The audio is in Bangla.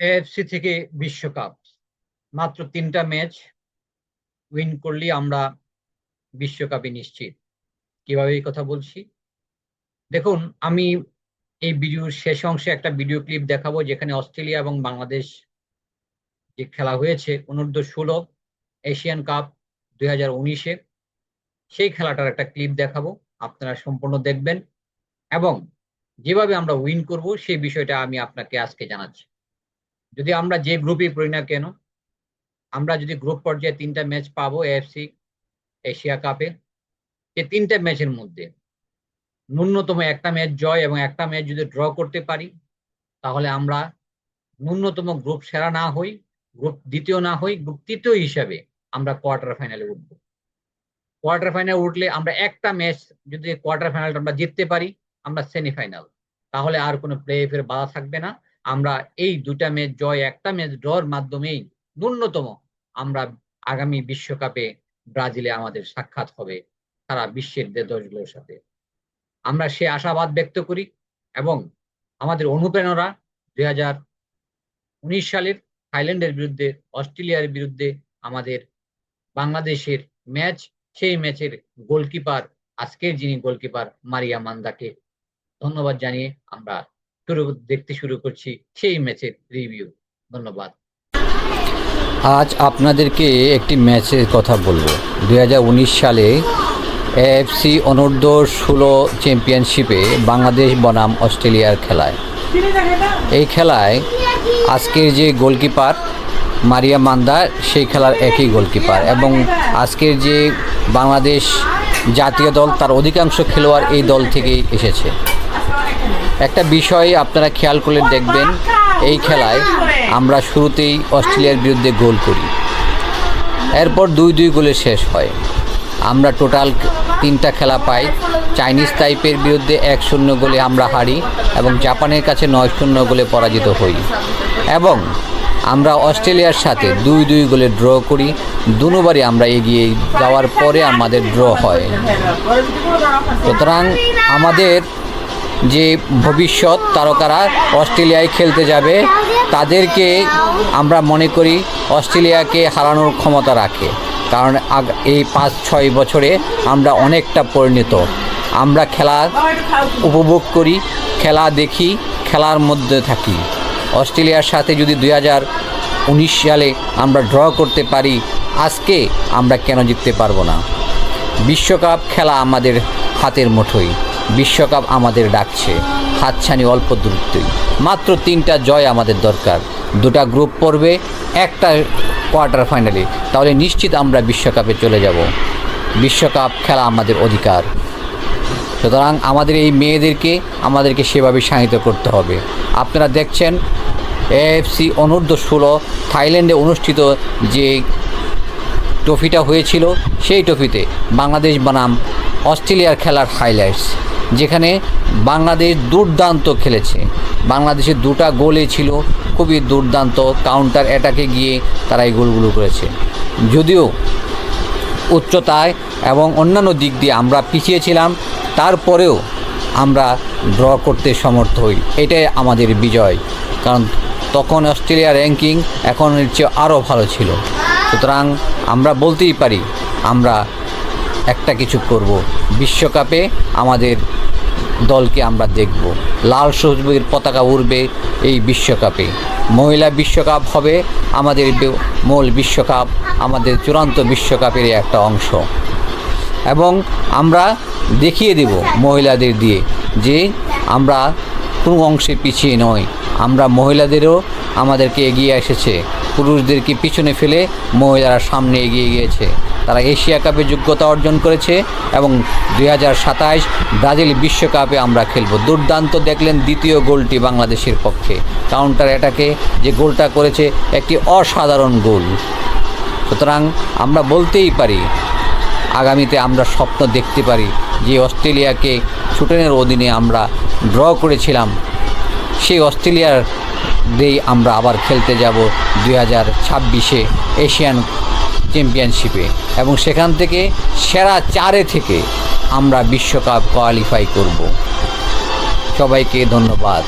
এএফসি থেকে বিশ্বকাপ। মাত্র তিনটা ম্যাচ উইন করলেই আমরা বিশ্বকাপে নিশ্চিত। কীভাবে এই কথা বলছি? দেখুন, আমি এই ভিডিওর শেষ অংশে একটা ভিডিও ক্লিপ দেখাবো যেখানে অস্ট্রেলিয়া এবং বাংলাদেশ যে খেলা হয়েছে, অনূর্ধ্ব ষোলো এশিয়ান কাপ দুই হাজার উনিশে, সেই খেলাটার একটা ক্লিপ দেখাবো। আপনারা সম্পূর্ণ দেখবেন এবং যেভাবে আমরা উইন করব, সেই বিষয়টা আমি আপনাকে আজকে জানাচ্ছি। যদি আমরা যে গ্রুপে পড়ি না কেন, আমরা যদি গ্রুপ পর্যায়ে তিনটা ম্যাচ পাবো এএফসি এশিয়া কাপে এই তিনটা ম্যাচের মধ্যে ন্যূনতম একটা ম্যাচ জয় এবং একটা ম্যাচ যদি ড্র করতে পারি, তাহলে আমরা ন্যূনতম গ্রুপ সেরা না হই গ্রুপ দ্বিতীয় না হই গ্রুপ তৃতীয় হিসাবে আমরা কোয়ার্টার ফাইনালে উঠবো। কোয়ার্টার ফাইনালে উঠলে আমরা একটা ম্যাচ যদি কোয়ার্টার ফাইনালটা আমরা জিততে পারি, আমরা সেমিফাইনাল তাহলে আর কোনো প্লে অফের বাধা থাকবে না। আমরা এই দুটা ম্যাচ জয় একটা ম্যাচ ড্রর মাধ্যমেই ন্যূনতম আমরা আগামী বিশ্বকাপে ব্রাজিলে আমাদের সাক্ষাৎ হবে সারা বিশ্বের দশগুলোর সাথে। আমরা সে আশাবাদ ব্যক্ত করি এবং আমাদের অনুপ্রেরণা দুই হাজার উনিশ সালের থাইল্যান্ডের বিরুদ্ধে, অস্ট্রেলিয়ার বিরুদ্ধে আমাদের বাংলাদেশের ম্যাচ সেই ম্যাচের গোলকিপার আজকের যিনি গোলকিপার মারিয়া মান্দাকে ধন্যবাদ জানিয়ে আমরা শুরু, দেখতে শুরু করছি সেই ম্যাচের রিভিউ ধন্যবাদ। আজ আপনাদেরকে একটি ম্যাচের কথা বলব। দু হাজার উনিশ সালে এএফসি অনূর্ধ্ব ষোলো চ্যাম্পিয়নশিপে বাংলাদেশ বনাম অস্ট্রেলিয়ার খেলায়। এই খেলায় আজকের যে গোলকিপার মারিয়া মান্দা, সেই খেলার একই গোলকিপার এবং আজকের যে বাংলাদেশ জাতীয় দল, তার অধিকাংশ খেলোয়াড় এই দল থেকেই এসেছে। একটা বিষয় আপনারা খেয়াল করলে দেখবেন, এই খেলায় আমরা শুরুতেই অস্ট্রেলিয়ার বিরুদ্ধে গোল করি। এরপর দুই দুই গোলে শেষ হয়। আমরা টোটাল তিনটা খেলা পাই। চাইনিজ টাইপের বিরুদ্ধে এক শূন্য গোলে আমরা হারি এবং জাপানের কাছে নয় শূন্য গোলে পরাজিত হই। এবং আমরা অস্ট্রেলিয়ার সাথে দুই দুই গোলে ড্র করি। দুবারই আমরা এগিয়ে যাওয়ার পরে আমাদের ড্র হয়। সুতরাং আমাদের যে ভবিষ্যৎ তারকারা অস্ট্রেলিয়ায় খেলতে যাবে, তাদেরকে আমরা মনে করি অস্ট্রেলিয়াকে হারানোর ক্ষমতা রাখে। কারণ এই পাঁচ, ছয় বছরে আমরা অনেকটা পরিণত। আমরা খেলা উপভোগ করি, খেলা দেখি, খেলার মধ্যে থাকি। অস্ট্রেলিয়ার সাথে যদি দুই হাজার উনিশ সালে আমরা ড্র করতে পারি, আজকে আমরা কেন জিততে পারব না? বিশ্বকাপ খেলা আমাদের হাতের মুঠোই বিশ্বকাপ আমাদের ডাকছে। হাতছানি অল্প দূরত্বই। মাত্র তিনটা জয় আমাদের দরকার। দুটা গ্রুপ পড়বে, একটা কোয়ার্টার ফাইনালে। তাহলে নিশ্চিত আমরা বিশ্বকাপে চলে যাব। বিশ্বকাপ খেলা আমাদের অধিকার। সুতরাং আমাদের এই মেয়েদেরকে, আমাদেরকে সেভাবে শায়িত করতে হবে। আপনারা দেখছেন, এএফসি অনূর্ধ্ব ষোলো থাইল্যান্ডে অনুষ্ঠিত যে ট্রফিটা হয়েছিল, সেই ট্রফিতে বাংলাদেশ বনাম অস্ট্রেলিয়ার খেলার হাইলাইটস যেখানে বাংলাদেশ দুর্দান্ত খেলেছে। বাংলাদেশের দুটা গোলে ছিল, খুবই দুর্দান্ত কাউন্টার অ্যাটাকে গিয়ে তারা এই গোলগুলো করেছে। যদিও উচ্চতায় এবং অন্যান্য দিক দিয়ে আমরা পিছিয়েছিলাম, তারপরেও আমরা ড্র করতে সমর্থ হই। এটাই আমাদের বিজয়, কারণ তখন অস্ট্রেলিয়া র্যাঙ্কিং এখন চেয়ে আরও ভালো ছিল। সুতরাং আমরা বলতেই পারি, আমরা একটা কিছু করব। বিশ্বকাপে আমাদের দলকে আমরা দেখব। লাল সবুজের পতাকা উড়বে এই বিশ্বকাপে। মহিলা বিশ্বকাপ হবে আমাদের মূল বিশ্বকাপ, আমাদের চূড়ান্ত বিশ্বকাপের একটা অংশ। এবং আমরা দেখিয়ে দেব মহিলাদের দিয়ে যে আমরা কোনো অংশে পিছিয়ে নই। আমরা মহিলাদেরও আমাদেরকে এগিয়ে এসেছে। পুরুষদেরকে পিছনে ফেলে মহিলারা সামনে এগিয়ে গিয়েছে। তারা এশিয়া কাপে যোগ্যতা অর্জন করেছে এবং দুই ব্রাজিল বিশ্বকাপে আমরা খেলব। দুর্দান্ত দেখলেন দ্বিতীয় গোলটি বাংলাদেশের পক্ষে। কাউন্টার অ্যাটাকে যে গোলটা করেছে, একটি অসাধারণ গোল। সুতরাং আমরা বলতেই পারি, আগামীতে আমরা স্বপ্ন দেখতে পারি যে অস্ট্রেলিয়াকে ছুটেনের অধীনে আমরা ড্র করেছিলাম। সেই অস্ট্রেলিয়ার দিয়েই আমরা আবার খেলতে যাব দুই হাজার ছাব্বিশে এশিয়ান চ্যাম্পিয়নশিপে এবং সেখান থেকে সেরা চারে থেকে আমরা বিশ্বকাপ কোয়ালিফাই করব। সবাইকে ধন্যবাদ।